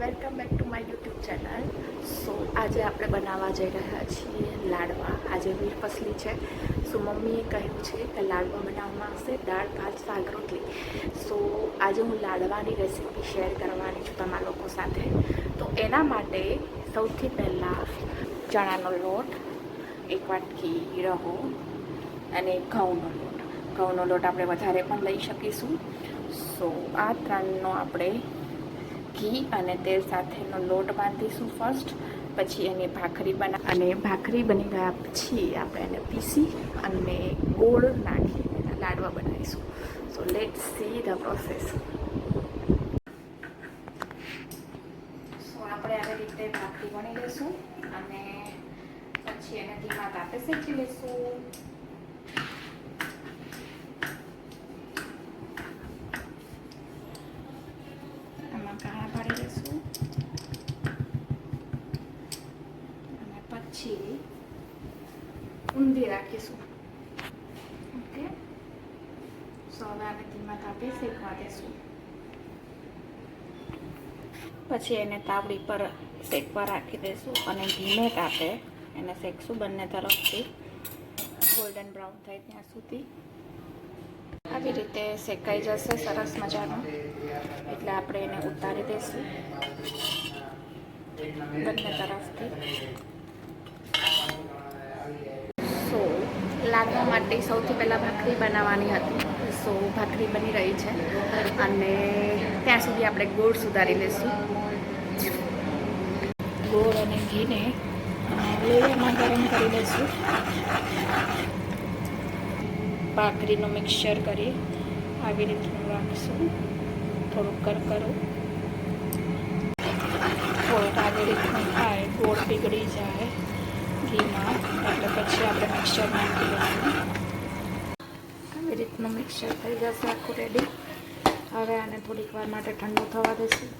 Welcome back to my YouTube channel so આજે આપણે બનાવવા જઈ રહ્યા છીએ લાડવા. આજે વીર ફસલી છે. સો મમ્મીએ કહ્યું છે કે લાડવા બનાવવામાં આવશે. દાળ, ભાત, શાક, રોટલી. સો આજે હું લાડવાની રેસીપી શેર કરવાની છું તમારા લોકો સાથે. તો એના માટે સૌથી પહેલાં ચણાનો લોટ, એક વાટકી રહો અને ઘઉંનો લોટ. ઘઉંનો લોટ આપણે વધારે પણ લઈ શકીશું. સો આ ત્રણનો આપણે ઘી અને તેલ સાથેનો લોટ બાંધીશું ફર્સ્ટ પછી એની ભાખરી બના અને ભાખરી બની ગયા પછી આપણે એને પીસી અને ગોળ નાખી લાડવા બનાવીશું. So let see the process so આપણે આવી રીતે ભાખરી વણી લઈશું અને પછી એને ધીમા તાપે શેકી લઈશું. એમાં કાણા પાડી લઈશું અને પછી ઊંધી રાખીશું ઓકે સો હવે આને ધીમા તાપે શેકવા દઈશું પછી એને તાવડી પર શેકવા રાખી દઈશું અને ધીમે તાપે એને શેકશું બંને તરફથી ગોલ્ડન બ્રાઉન થાય ત્યાં સુધી આવી રીતે શેકાઈ જશે, સરસ મજાનું. એટલે આપણે એને ઉતારી દઈશું. બંને તરફથી. સો લાડવા માટે સૌથી પહેલાં ભાખરી બનાવવાની હતી. સો, ભાખરી બની રહી છે. અને ત્યાં સુધી આપણે ગોળ સુધારી લઈશું ગોળ અને ઘીને લોહીમાં ગરમ કરી લઈશું ભાખરીનું મિક્સચર કરી આવી રીતનું રાખીશું. થોડુંક કરકરો. થોડુંક આવી રીતનું થાય. ગોળ પીગળી જાય ઘીમાં. એટલે પછી આપણે મિક્સચર નાખી દઈશું આવી રીતનું મિક્સચર થઈ જશે આખું રેડી હવે આને થોડીક વાર માટે ઠંડુ થવા દઈશું